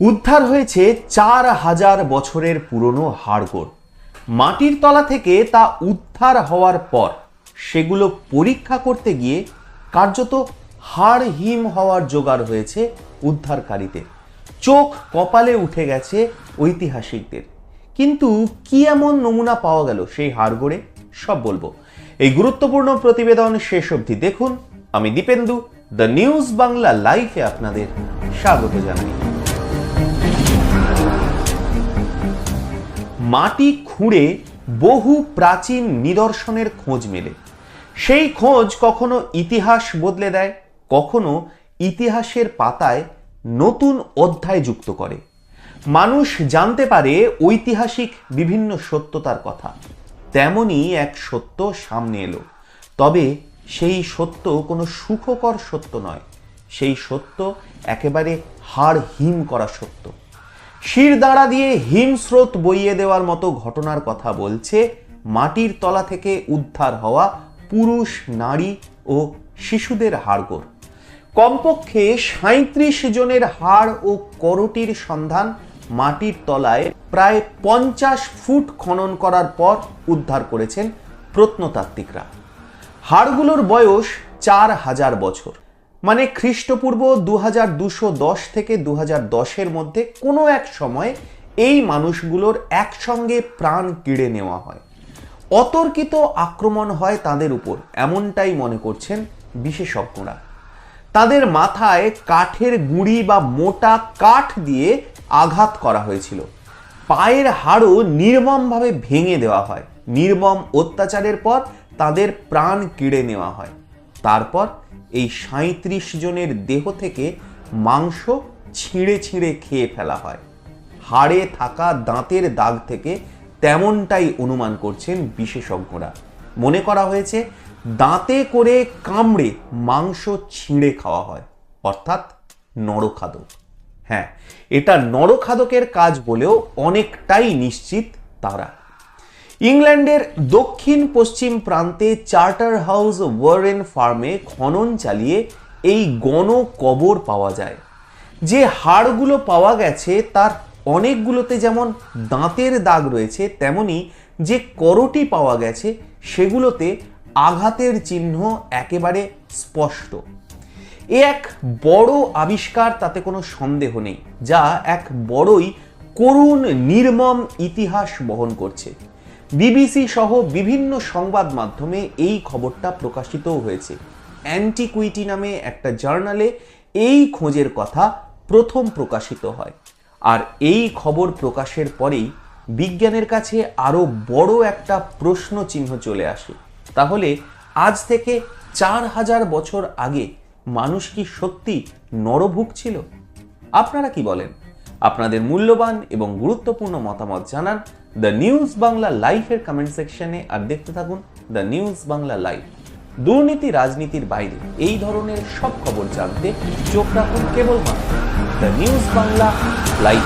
উদ্ধার হয়েছে চার হাজার বছরের পুরনো হাড়গোড়। মাটির তলা থেকে তা উদ্ধার হওয়ার পর সেগুলো পরীক্ষা করতে গিয়ে কার্যত হাড় হিম হওয়ার জোগাড় হয়েছে উদ্ধারকারীদের। চোখ কপালে উঠে গেছে ঐতিহাসিকদের। কিন্তু কি এমন নমুনা পাওয়া গেল সেই হাড়গোড়ে? সব বলব। এই গুরুত্বপূর্ণ প্রতিবেদন শেষ অবধি দেখুন। আমি দীপেন্দু, দ্য নিউজ বাংলা লাইফে আপনাদের স্বাগত জানাই। মাটি খুঁড়ে বহু প্রাচীন নিদর্শনের খোঁজ মেলে। সেই খোঁজ কখনো ইতিহাস বদলে দেয়, কখনো ইতিহাসের পাতায় নতুন অধ্যায় যুক্ত করে। মানুষ জানতে পারে ঐতিহাসিক বিভিন্ন সত্যতার কথা। তেমনই এক সত্য সামনে এলো। তবে সেই সত্য কোনো সুখকর সত্য নয়। সেই সত্য একেবারে হাড় হিম করা সত্য। শিরদাঁড়া দিয়ে হিমস্রোত বইয়ে দেওয়ার মতো ঘটনার কথা বলছে মাটির তলা থেকে উদ্ধার হওয়া পুরুষ, নারী ও শিশুদের হাড়গোড়। কমপক্ষে সাঁত্রিশ জনের হাড় ও করটির সন্ধান মাটির তলায় প্রায় পঞ্চাশ ফুট খনন করার পর উদ্ধার করেছেন প্রত্নতাত্ত্বিকরা। হাড়গুলোর বয়স চার হাজার বছর। মানে খ্রিস্টপূর্ব দু হাজার থেকে দু হাজার মধ্যে কোনো এক সময় এই মানুষগুলোর একসঙ্গে প্রাণ কিড়ে নেওয়া হয়। অতর্কিত আক্রমণ হয় তাদের উপর, এমনটাই মনে করছেন বিশেষজ্ঞরা। তাদের মাথায় কাঠের গুঁড়ি বা মোটা কাঠ দিয়ে আঘাত করা হয়েছিল। পায়ের হাড়ও নির্মমভাবে ভেঙে দেওয়া হয়। নির্মম অত্যাচারের পর তাদের প্রাণ কিড়ে নেওয়া হয়। তারপর এই সাঁত্রিশ জনের দেহ থেকে মাংস ছিঁড়ে ছিঁড়ে খেয়ে ফেলা হয়। হাড়ে থাকা দাঁতের দাগ থেকে তেমনটাই অনুমান করছেন বিশেষজ্ঞরা। মনে করা হয়েছে, দাঁতে করে কামড়ে মাংস ছিঁড়ে খাওয়া হয়, অর্থাৎ নরখাদক। হ্যাঁ এটা নরখাদকের কাজ বলেও অনেকটাই নিশ্চিত তারা। ইংল্যান্ডের দক্ষিণ পশ্চিম প্রান্তে চার্টার হাউস ওয়ারেন ফার্মে খনন চালিয়ে এই গণ কবর পাওয়া যায়। যে হাড়গুলো পাওয়া গেছে, তার অনেকগুলোতে যেমন দাঁতের দাগ রয়েছে, তেমনি যে করটি পাওয়া গেছে, সেগুলোতে আঘাতের চিহ্ন একেবারে স্পষ্ট। এ এক বড় আবিষ্কার, তাতে কোনো সন্দেহ নেই, যা এক বড়ই করুণ নির্মম ইতিহাস বহন করছে। বিবিসি সহ বিভিন্ন সংবাদ মাধ্যমে এই খবরটা প্রকাশিতও হয়েছে। অ্যান্টিকুইটি নামে একটা জার্নালে এই খোঁজের কথা প্রথম প্রকাশিত হয়। আর এই খবর প্রকাশের পরেই বিজ্ঞানের কাছে আরও বড় একটা প্রশ্ন চিহ্ন চলে আসে। তাহলে আজ থেকে চার হাজার বছর আগে মানুষ কি সত্যি নরভুক ছিল? আপনারা কি বলেন? আপনাদের মূল্যবান এবং গুরুত্বপূর্ণ মতামত জানান দ্য নিউজ বাংলা লাইফের কমেন্ট সেকশনে আর দেখতে থাকুন দ্য নিউজ বাংলা লাইফ দুর্নীতি রাজনীতির বাইরে এই ধরনের সব খবর জানতে চোখ রাখুন কেবলমাত্র দ্য নিউজ বাংলা লাইভ